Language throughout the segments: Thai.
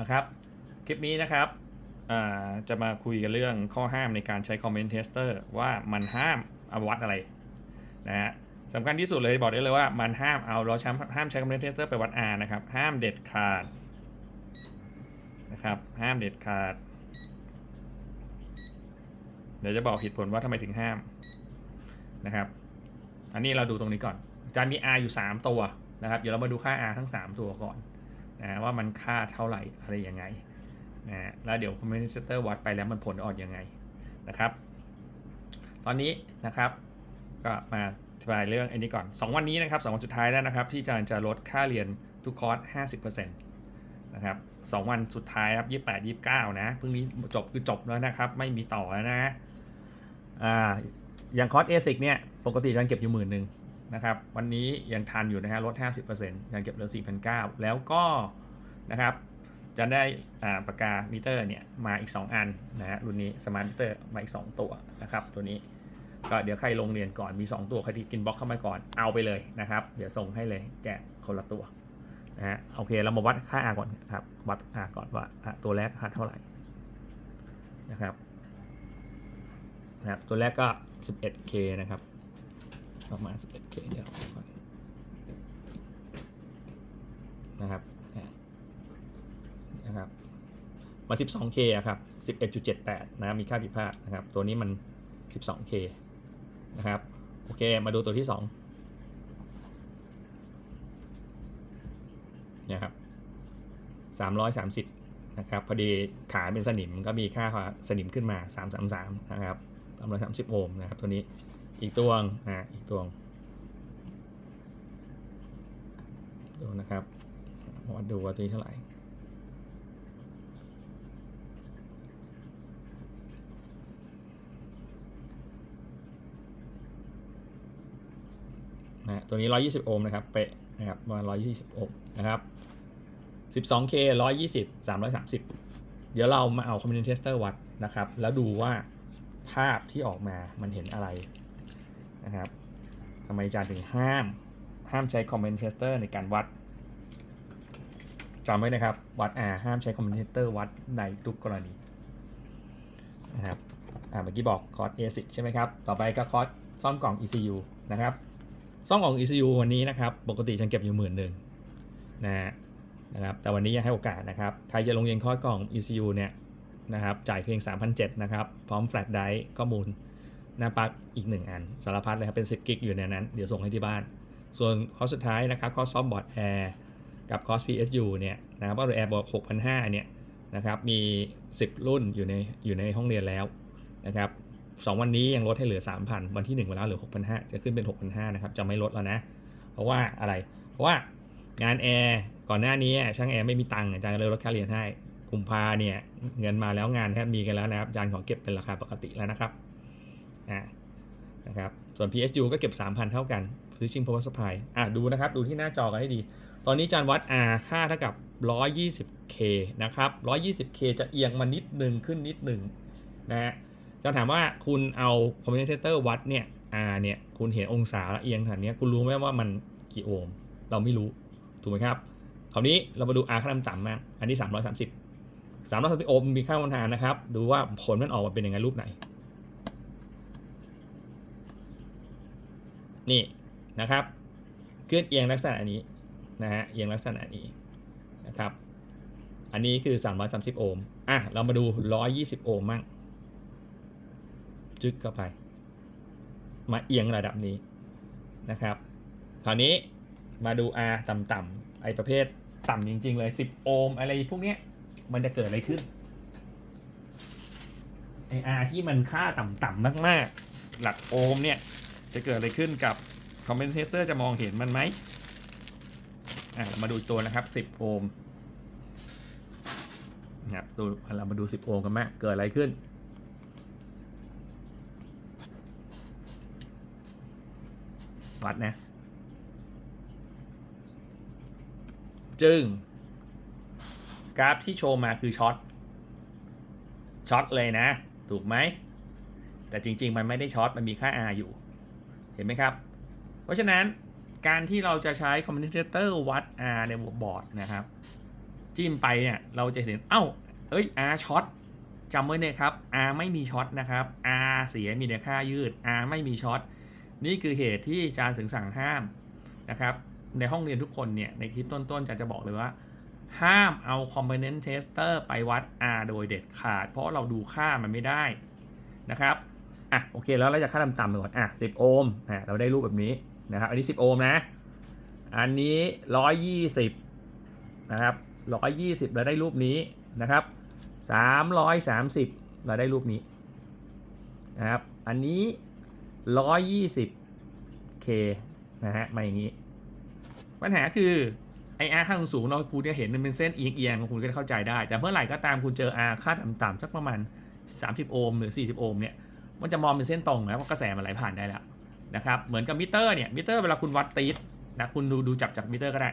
นะครับ คลิปนี้นะครับจะมาคุยกันเรื่องข้อห้ามในการใช้ Comment Tester ว่ามันห้ามเอาวัดอะไรนะฮะสำคัญที่สุดเลยบอกได้เลยว่ามันห้ามเอาเราช้ำห้ามใช้ Comment Tester ไปวัด R นะครับ ห้ามเด็ดขาดนะครับห้ามเด็ดขาด เดี๋ยวจะบอกเหตุผลว่าทำไมถึงห้ามนะครับ อันนี้เราดูตรงนี้ก่อนจารย์มี R อยู่ 3 ตัวนะครับ เดี๋ยวเรามาดูค่า R ทั้ง 3 ตัวก่อน นะว่ามันค่าเท่าไหร่อะไรยังไงนะแล้วเดี๋ยว Commentator วัดไปแล้วมันผลออกยังไงนะครับ ตอนนี้นะครับก็มาอธิบายเรื่องอันนี้ก่อน 2 วันนี้นะครับ2วันสุดท้ายแล้วนะครับ ที่อาจารย์จะลดค่าเรียนทุกคอร์ส50%นะครับสองวันสุดท้ายครับ28 29นะเพิ่งนี้จบคือจบแล้วนะครับ ไม่มีต่อแล้วนะอ่าอย่างคอร์สเอซิกเนี่ย ปกติอาจารย์เก็บอยู่หมื่นหนึ่ง นะครับ วันนี้ยังทันอยู่นะฮะลด 50%ยังเก็บเหลือ 4,900 แล้วก็นะครับ จะได้ปากกามิเตอร์เนี่ยมาอีก 2 อันนะฮะรุ่นนี้สมาร์ทมิเตอร์มาอีก 2 ตัวนะครับ ตัวนี้ก็เดี๋ยวใครลงเรียนก่อนมี 2 ตัวใครที่กินบล็อกเข้ามาก่อนเอาไปเลยนะครับ เดี๋ยวส่งให้เลยแจกคนละตัวนะฮะโอเคเรามาวัดค่า R ก่อนครับวัด R ก่อนว่าตัวแรกค่าเท่าไหร่นะครับนะครับตัวแรกก็ 11K นะครับ ประมาณ 11K เดี๋ยวก่อนนะครับนะครับมา 12K อะครับ 11.78 นะครับมีค่าผิดพลาดนะครับ ตัวนี้มัน 12K นะครับ โอเค มาดูตัวที่ 2 นะครับ 330 นะครับ พอดีขาเป็นสนิมก็มีค่าสนิมขึ้นมา 333 นะครับสามร้อยสามสิบโอห์มนะครับ ตัวนี้ อีกตัวงอ่าอีกตัวงดูนะครับวัดดูว่าตัวนี้เท่าไหร่นะตัวนี้ 120 โอห์มนะครับ เป๊ะนะครับประมาณ120 โอห์มนะครับ 12K 120 330 เดี๋ยวเรามาเอา Community Tester วัดนะครับ แล้วดูว่าภาพที่ออกมามันเห็นอะไร นะครับทำไมอาจารย์ถึงห้าม ห้ามใช้ comment tester ในการวัดจำไว้นะครับ วัด R ห้ามใช้ comment tester วัดในทุกกรณีนะครับอ่าเมื่อกี้บอกคอร์ส A10 ใช่ไหมครับ ต่อไปก็คอร์สซ่อมกล่อง ECU นะครับ ซ่อมกล่อง ECU วันนี้นะครับ ปกติฉันเก็บอยู่หมื่นหนึ่งนะฮะนะครับ แต่วันนี้ยังให้โอกาสนะครับ ใครจะลงเรียนคอร์สกล่อง ECU เนี่ยนะครับ จ่ายเพียง 3,007นะครับ พร้อมแฟลชไดร์ข้อมูล หน้าปลั๊กอีก 1 อัน สารพัดเลยครับ เป็น 10 กิกอยู่ในนั้น เดี๋ยวส่งให้ที่บ้าน ส่วนคอร์สสุดท้ายนะครับคอร์สซ่อมบอร์ดแอร์กับคอร์ส PSU เนี่ยนะครับบอร์ดแอร์บอก6,500เนี่ยนะครับมี 10 รุ่นอยู่ในอยู่ในห้องเรียนแล้วนะครับสองวันนี้ยังลดให้เหลือ 3,000 วันที่ 1 เวลาเหลือ 6,500 จะขึ้นเป็น 6,500 นะครับ จะไม่ลดแล้วนะ เพราะว่าอะไร เพราะว่างานแอร์ก่อนหน้านี้ช่างแอร์ไม่มีตังค์อาจารย์เลยลดค่าเรียนให้กุมภาเนี่ยเงินมาแล้วงานแทบมีกันแล้วนะครับอาจารย์ขอเก็บเป็นราคาปกติแล้วนะครับ นะครับส่วน PSU ก็เก็บ 3,000 เท่ากัน Switching Power Supply อะดูนะครับ ดูที่หน้าจอกันให้ดี ตอนนี้จารย์วัด R ค่าเท่ากับ 120K นะครับ 120K จะเอียงมานิดหนึ่งขึ้นนิดหนึ่งนะฮะจะถามว่าคุณเอา commutator วัดเนี่ย R เนี่ย คุณเห็นองศาเอียงขนาดนี้คุณรู้ไหมว่ามันกี่โอห์ม เราไม่รู้ ถูกไหมครับ คราวนี้เรามาดู R ค่าต่ำมาก อันนี้ 330 3 3 0โอห์มมีค่าวันหารนะครับ ดูว่าผลมันออกมาเป็นยังไงรูปไหน นี่นะครับเคลื่อนเอียงลักษณะนี้นะฮะเอียงลักษณะนี้นะครับอันนี้คือ 330 โอห์มอะเรามาดู 120 โอห์มมั่งจึ๊กเข้าไป มาเอียงระดับนี้นะครับคราวนี้มาดู R ต่ำๆไอประเภทต่ำจริง ๆ เลย 10 โอห์มอะไรพวกเนี้ยมันจะเกิดอะไรขึ้นไอ R ที่มันค่าต่ำๆมากๆ หลักโอห์มเนี่ย จะเกิดอะไรขึ้นกับคอมเพนเซอร์จะมองเห็นมันไหมอะมาดูตัวนะครับ 10 โอห์มนะครับตัวเรามาดู 10 โอห์มกันมากเกิดอะไรขึ้น วัดนะ จึง กราฟที่โชว์มาคือช็อต ช็อตเลยนะ ถูกไหม แต่จริง ๆ มันไม่ได้ช็อต มันมีค่า R อยู่ ห็นไหมครับ เพราะฉะนั้นการที่เราจะใช้ commutator วัด R ในบอร์ดนะครับ จิ้มไปเนี่ยเราจะเห็นเอ้าเอ้ย R ช็อตจำไว้เลยครับ R ไม่มีช็อตนะครับ R เสียมีแต่ค่ายืด R ไม่มีช็อตนี่คือเหตุที่อาจารย์ถึงสั่งห้ามนะครับ ในห้องเรียนทุกคนเนี่ยในคลิปต้นๆอาจารย์จะบอกเลยว่า ห้ามเอา component tester ไปวัด R โดยเด็ดขาด เพราะเราดูค่ามันไม่ได้นะครับ อะโอเคแล้วเราจะค่าต่ำๆไปก่อนอะ10 โอห์มอะเราได้รูปแบบนี้นะครับอันนี้ 10 โอห์มนะ อันนี้ 120 นะครับ 120 เราได้รูปนี้นะครับ 330 เราได้รูปนี้นะครับอันนี้ 120 k นะฮะมาอย่างนี้ ปัญหาคือไอ R ค่าสูงเราะคุณจะเห็นมันเป็นเส้นเอียงๆคุณก็จะเข้าใจได้ แต่เมื่อไหร่ก็ตามคุณเจอ R ค่าต่ำๆสักประมาณ 30 โอห์มหรือ 40 โอห์มเนี่ย มันจะมองเป็นเส้นตรงนะว่าะกระแสมันไหลผ่านได้แล้วนะครับเหมือนกับมิเตอร์เนี่ยมิเตอร์เวลาคุณวัดตีดนะคุณดูดูจับจากมิเตอร์ก็ได้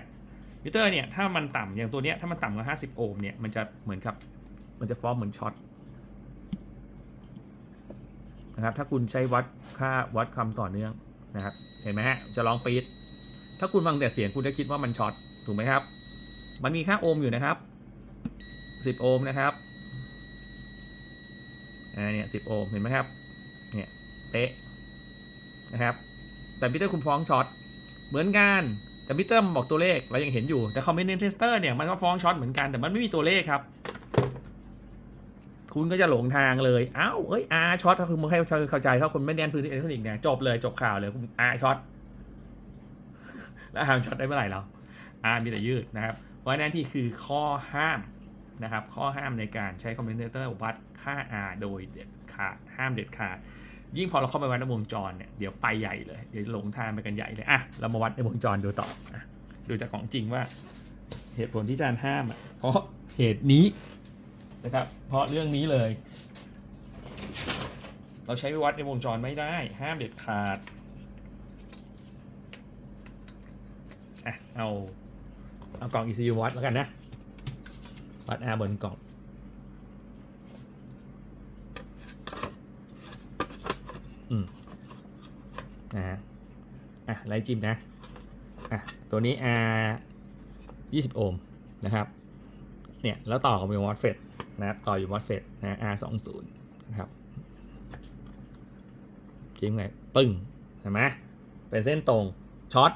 มิเตอร์เนี่ยถ้ามันต่ำอย่างตัวเนี้ยถ้ามันต่ำกว่า 50 โอห์มเนี่ยมันจะเหมือนกับมันจะฟอร์มเหมือนช็อตนะครับถ้าคุณใช้วัดค่าวัดคำต่อเนื่องนะครับเห็นไหมฮะจะลองปีดถ้าคุณฟังแต่เสียงคุณจะคิดว่ามันช็อตถูกไหมครับ มันมีค่าโอห์มอยู่นะครับ 10 โอห์มนะครับอ่าเนี่ย10 โอห์มเห็นไหมครับ เนี่ยเป๊ะนะครับ แต่มิเตอร์คุณฟ้องช็อตเหมือนกันแต่มิเตอร์บอกตัวเลขเรายังเห็นอยู่แต่คอมเมนเทสเตอร์เนี่ยมันก็ฟ้องช็อตเหมือนกันแต่มันไม่มีตัวเลขครับ คุณก็จะหลงทางเลยอ้าวเอ้ย R ช็อตก็คือมึงให้เข้าใจถ้าคนไม่เรียนพื้นที่อิเล็กทรอนิกส์เนี่ยจบเลยจบข่าวเลยคุณ R ช็อตแล้ว R ช็อตได้เมื่อไหร่เรา R มีแต่ยืดนะครับเพราะฉะนั้นที่คือข้อห้าม นะครับ ข้อห้ามในการใช้คอมเมนเตอร์วัดค่า R โดยเด็ดขาดห้ามเด็ดขาด ยิ่งพอเราเข้าไปวัดในวงจรเนี่ยเดี๋ยวไปใหญ่เลยเดี๋ยวหลงทางไปกันใหญ่เลยอะเรามาวัดในวงจรดูต่ออะดูจากของจริงว่าเหตุผลที่อาจารย์ห้ามอะเพราะเหตุนี้นะครับ เพราะเรื่องนี้เลย เราใช้วัดในวงจรไม่ได้ ห้ามเด็ดขาดอะเอาเอากล่อง ECU วัดแล้วกันนะ วัด R บนกล่องอืมนะฮะอะไล่จิ้มนะอะตัวนี้ R 20 โอห์มนะครับเนี่ยแล้วต่อกับเป็นวอตเฟดนะครับต่ออยู่วอตเฟดนะ R 2 0นะครับจิ้มไงปึ้งเห็นไหมเป็นเส้นตรงช็อต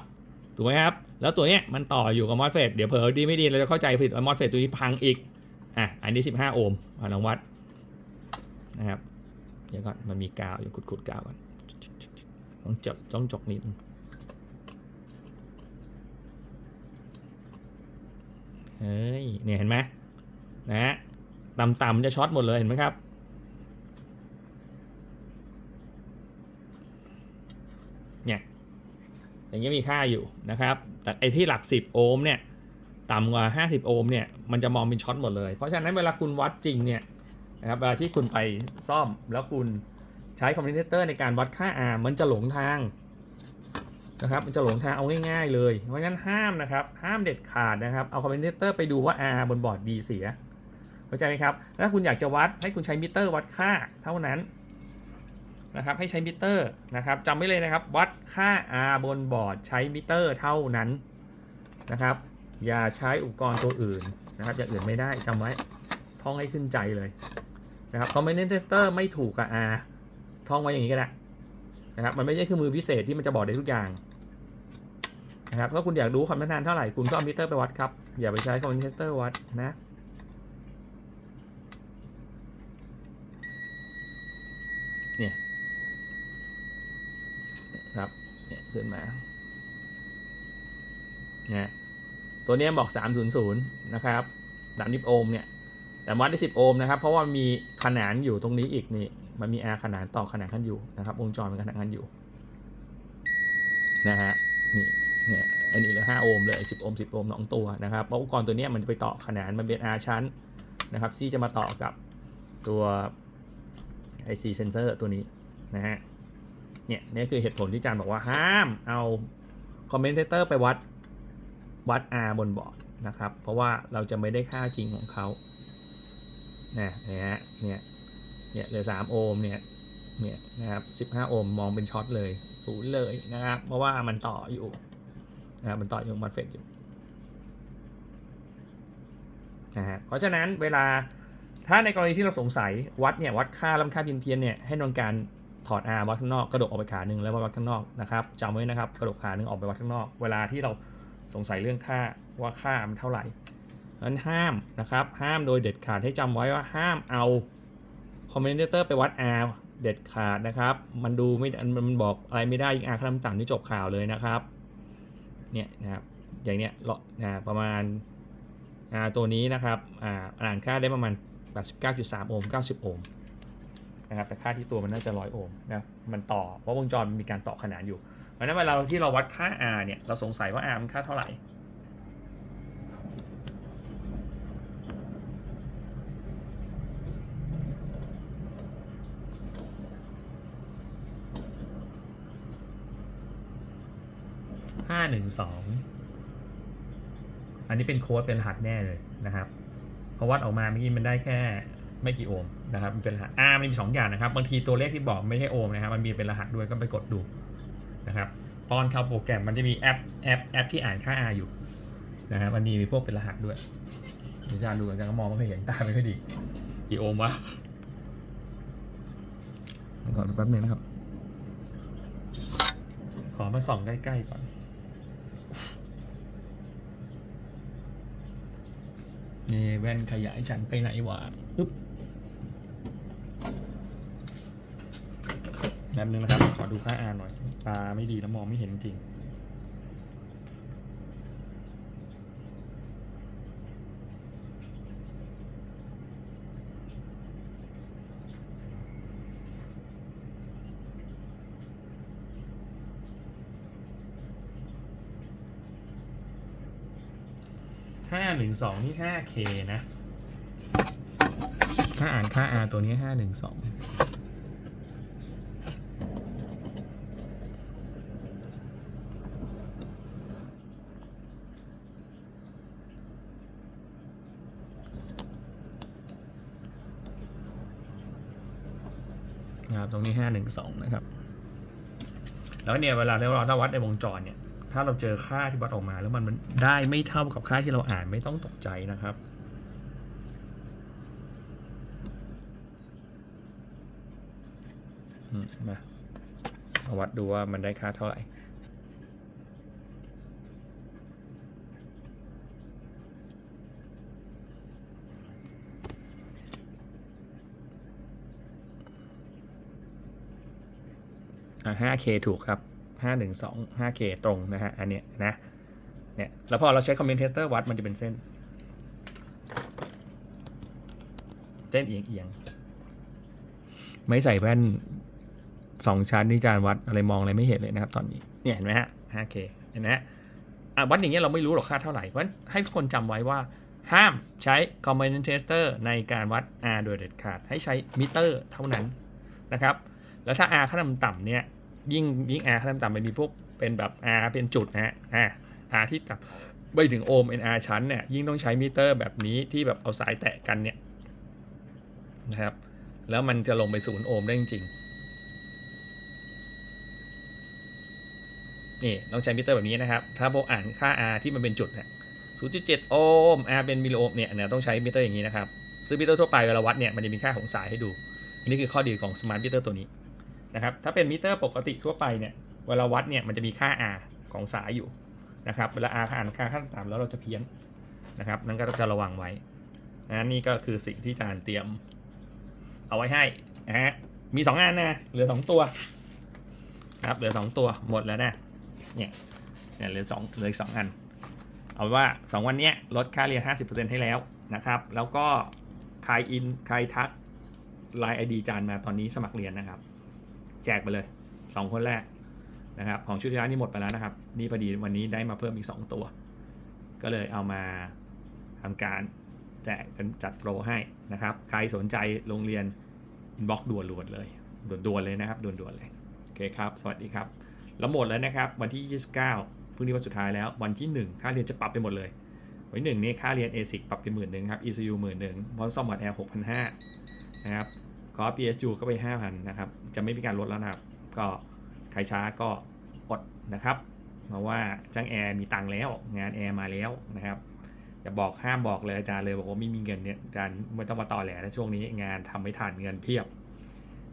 ถูกไหมครับ แล้วตัวเนี้ยมันต่ออยู่กับมอสเฟตเดี๋ยวเผลอดีไม่ดีเราจะเข้าใจผิดว่ามอสเฟตตัวนี้พังอีก อะ อันนี้ 15 โอห์มลองวัดนะครับ เดี๋ยวก่อน มันมีกาวอยู่ขุดๆกาวก่อน ต้องจกต้องจกนิดนึงเฮ้ย เนี่ยเห็นไหมนะฮะต่ำๆจะช็อตหมดเลยเห็นไหมครับ เนี่ย อย่างเงี้ยมีค่าอยู่นะครับ แต่ไอ้ที่หลัก 10 โอห์มเนี่ยต่ำกว่า 50 โอห์มเนี่ยมันจะมองเป็นช็อตหมดเลย เพราะฉะนั้นเวลาคุณวัดจริงเนี่ยนะครับเวลาที่คุณไปซ่อมแล้วคุณใช้คอมพิวเตอร์ในการวัดค่า R มันจะหลงทางนะครับมันจะหลงทางเอาง่ายๆเลย เพราะฉะนั้นห้ามนะครับห้ามเด็ดขาดนะครับเอาคอมพิวเตอร์ไปดูว่า R บนบอร์ดดีเสียเข้าใจไหมครับถ้าคุณอยากจะวัดให้คุณใช้มิเตอร์วัดค่าเท่านั้น นะครับให้ใช้มิเตอร์นะครับจำไว้เลยนะครับ วัดค่า R บนบอร์ดใช้มิเตอร์เท่านั้นนะครับ อย่าใช้อุปกรณ์ตัวอื่นนะครับอย่างอื่นไม่ได้จำไว้ท่องให้ขึ้นใจเลยนะครับคอมเมนเทสเตอร์ไม่ถูกกับ R ท่องไว้อย่างนี้ก็ได้นะครับมันไม่ใช่เครื่องมือพิเศษที่มันจะบอกได้ทุกอย่างนะครับถ้าคุณอยากรู้ความต้านทานเท่าไหร่คุณก็เอามิเตอร์ไปวัดครับ อย่าไปใช้คอมเมนเทสเตอร์วัดนะ เนี่ยครับ เนี่ย ขึ้นมานี่ยตัวนี้บอก 300 นะครับ30โอห์มเนี่ย แต่วัดได้ 10 โอห์มนะครับ เพราะว่ามีขนานอยู่ตรงนี้อีกนี่ มันมี R ขนานต่อขนานกันอยู่นะครับ วงจรมันขนานกันอยู่ นะฮะ นี่ เนี่ย อันนี้เหลือ5โอห์มเลย 10 โอห์ม 10 โอห์มสองตัวนะครับ เพราะอุปกรณ์ตัวนี้มันจะไปต่อขนาน มันเป็น R ชั้นนะครับที่จะมาต่อกับตัว IC sensor ตัวนี้นะฮะ เนี่ยนี่คือเหตุผลที่อาจารย์บอกว่าห้ามเอาคอมเมนเตอร์ไปวัดวัด R บนบอร์ดนะครับ เพราะว่าเราจะไม่ได้ค่าจริงของเขานะเนี่ยฮะเนี่ยเนี่ยเหลือ3โอห์มเนี่ยเนี่ยนะครับ15 โอห์มมองเป็นช็อตเลยศูนย์เลยนะครับ เพราะว่ามันต่ออยู่นะครับมันต่ออยู่มันเฟดอยู่นะฮะเพราะฉะนั้นเวลาถ้าในกรณีที่เราสงสัยวัดเนี่ยวัดค่าลำค่าเพี้ยนเพียนๆเนี่ยให้นนการ ถอด R วัดข้างนอกกระดกออกไปขาหนึ่งแล้ววัดข้างนอกนะครับจำไว้นะครับกระดกขาหนึ่งออกไปวัดข้างนอก เวลาที่เราสงสัยเรื่องค่าว่าค่ามันเท่าไหร่นั้นห้ามนะครับห้ามโดยเด็ดขาดให้จำไว้ว่าห้ามเอาคอมเมนเตอร์ไปวัด R เด็ดขาดนะครับ มันดูไม่มันบอกอะไรไม่ได้ยิง R ค่าน้ำต่ำที่จบข่าวเลยนะครับเนี่ยนะครับอย่างเนี้ยเลาะนะประมาณอาตัวนี้นะครับอ่าอ่านค่าได้ประมาณ 89.3 โอห์ม 90 โอห์ม นะครับแต่ค่าที่ตัวมันน่าจะ100โอห์มนะมันต่อเพราะวงจรมันมีการต่อขนานอยู่เพราะฉะนั้นเวลาที่เราวัดค่า R เนี่ยเราสงสัยว่า R มันค่าเท่าไหร่ห้าหนึ่งสองอันนี้เป็นโค้ดเป็นรหัสแน่เลยนะครับ เพราะวัดออกมาเมื่อกี้มันได้แค่ไม่กี่โอห์ม นะครับมันเป็นรหัส R มันมีสองอย่างนะครับ บางทีตัวเลขที่บอกไม่ใช่โอห์มนะครับ มันมีเป็นรหัสด้วยก็ไปกดดูนะครับตอนเข้าโปรแกรมมันจะมีแอปแอปแอปที่อ่านค่า R อยู่นะครับมันมีพวกเป็นรหัสด้วยอาจารย์ดูอาจารย์ก็มองไม่ค่อยเห็นตาไม่ค่อยดีกี่โอห์มวะก่อนแป๊บนึงนะครับ ขอมาส่องใกล้ๆก่อนนี่แว่นขยายฉันไปไหนวะปึ๊บ ป๊บนึงนะครับ ขอดูค่าอาหน่อย ตาไม่ดีแล้วมองไม่เห็นจริง ห้าหนึ่งสองนี่ห้าเคนะ ถ้าอ่านค่า R ตัวนี้ห้าหนึ่งสอง นะครับ ตรงนี้ห้าหนึ่งสองนะครับ แล้วเนี่ยเวลาเราถ้าวัดในวงจรเนี่ย ถ้าเราเจอค่าที่วัดออกมา แล้วมันมันได้ไม่เท่ากับค่าที่เราอ่านไม่ต้องตกใจนะครับมาวัดดูว่ามันได้ค่าเท่าไหร่ 5K ถูกครับ 512 5K ตรงนะฮะ อันเนี้ยนะ เนี่ย แล้วพอเราใช้คอมเมนเทสเตอร์วัดมันจะเป็นเส้น เส้นเอียงเอียงๆไม่ใส่แว่นสองชั้นนี่จานวัดอะไรมองอะไรไม่เห็นเลยนะครับตอนนี้ เนี่ยเห็นไหมฮะ 5K เห็นไหมฮะอะวัดอย่างเงี้ยเราไม่รู้หรอกค่าเท่าไหร่เพราะให้คนจำไว้ว่าห้ามใช้ common tester ในการวัด R โดยเด็ดขาด ให้ใช้มิเตอร์เท่านั้นนะครับ แล้วถ้า R ค่าต่ำๆเนี่ยยิ่งยิ่ง R ค่าต่ำๆมันมีพวกเป็นแบบ R เป็นจุดนะฮะอ่า R ที่ต่ำไปถึงโอห์ม NR ชั้นเนี่ยยิ่งต้องใช้มิเตอร์แบบนี้ที่แบบเอาสายแตะกันเนี่ยนะครับแล้วมันจะลงไปศูนย์โอห์มได้จริงๆนี่ต้องใช้มิเตอร์แบบนี้นะครับ ถ้าพวกอ่านค่า R ที่มันเป็นจุดเนี่ย0.7 โอห์ม R เป็นมิลลิโอห์มเนี่ยเนี่ยต้องใช้มิเตอร์อย่างนี้นะครับซึ่งมิเตอร์ทั่วไปเวลาวัดเนี่ยมันจะมีค่าของสายให้ดู นี่คือข้อดีของสมาร์ทมิเตอร์ตัวนี้ นะครับถ้าเป็นมิเตอร์ปกติทั่วไปเนี่ยเวลาวัดเนี่ยมันจะมีค่า R ของสายอยู่นะครับเวลา R อ่านค่าขั้นต่ำแล้วเราจะเพี้ยนนะครับนั่นก็จะระวังไว้นะนี่ก็คือสิ่งที่อาจารย์เตรียม เอาไว้ให้นะฮะมีสองอันนะเหลือสองตัวนะครับเหลือสองตัวหมดแล้วนะเนี่ยเนี่ยเหลือสองเหลืออีกสองอัน เอาว่าสองวันนี้ลดค่าเรียน 50%ให้แล้วนะครับ แล้วก็ใครอินใครทักไลน์ไอดีจานมาตอนนี้สมัครเรียนนะครับ แจกไปเลยสองคนแรกนะครับของชุดที่ร้านนี่หมดไปแล้วนะครับ นี่พอดีวันนี้ได้มาเพิ่มอีก 2 ตัว ก็เลยเอามาทำการแจกเป็นจัดโปรให้นะครับ ใครสนใจโรงเรียนอินบ็อกด่วนๆเลยด่วนๆเลยนะครับด่วนๆเลยโอเคครับ สวัสดีครับ แล้วหมดแล้วนะครับ วันที่ 29พรุ่งนี้วันสุดท้ายแล้ววันที่ 1 ค่าเรียนจะปรับไปหมดเลยวันหนึ่งนี่ค่าเรียน ASIC ปรับไปหมื่นหนึ่งครับ ECU หมื่นหนึ่งพร้อมซ่อมบอร์ดแอร์หกพันห้านะครับ คอ PSU ก็ไปห้าพันนะครับ จะไม่มีการลดแล้วนะครับ ก็ใครช้าก็อดนะครับ เพราะว่าจ้างแอร์มีตังแล้ว งานแอร์มาแล้วนะครับอย่าบอกห้ามบอกเลยอาจารย์เลยบอกว่าไม่มีเงินเนี่ยอาจารย์ไม่ต้องมาต่อแหลนะช่วงนี้งานทำไม่ทันเงินเพียบ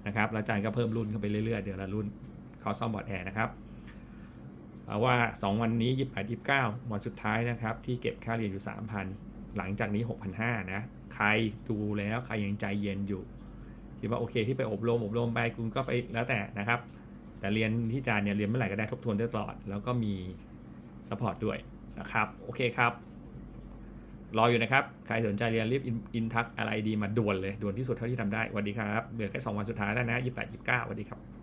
นะครับแล้วอาจารย์ก็เพิ่มรุ่นเข้าไปเรื่อยๆเดือนละรุ่นเขาซ่อมบอร์ดแอร์นะครับเอาว่า 2 วันนี้28 29วันสุดท้ายนะครับ ที่เก็บค่าเรียนอยู่ 3,000 หลังจากนี้ 6,500นะใครดูแล้วใครยังใจเย็นอยู่ คิดว่าโอเคที่ไปอบรมอบรมไปคุณก็ไปแล้วแต่นะครับ แต่เรียนที่จาร์เนี่ยเรียนเมื่อไหร่ก็ได้ทบทวนได้ตลอด แล้วก็มีสปอร์ตด้วยนะครับโอเคครับรออยู่นะครับ ใครสนใจเรียนรีบอินทักอะไรดีมาด่วนเลยด่วนที่สุดเท่าที่ทำได้สวัสดีครับเหลือแค่สองวันสุดท้ายแล้วนะยี่สิบแปดยี่สิบเก้าสวัสดีครับ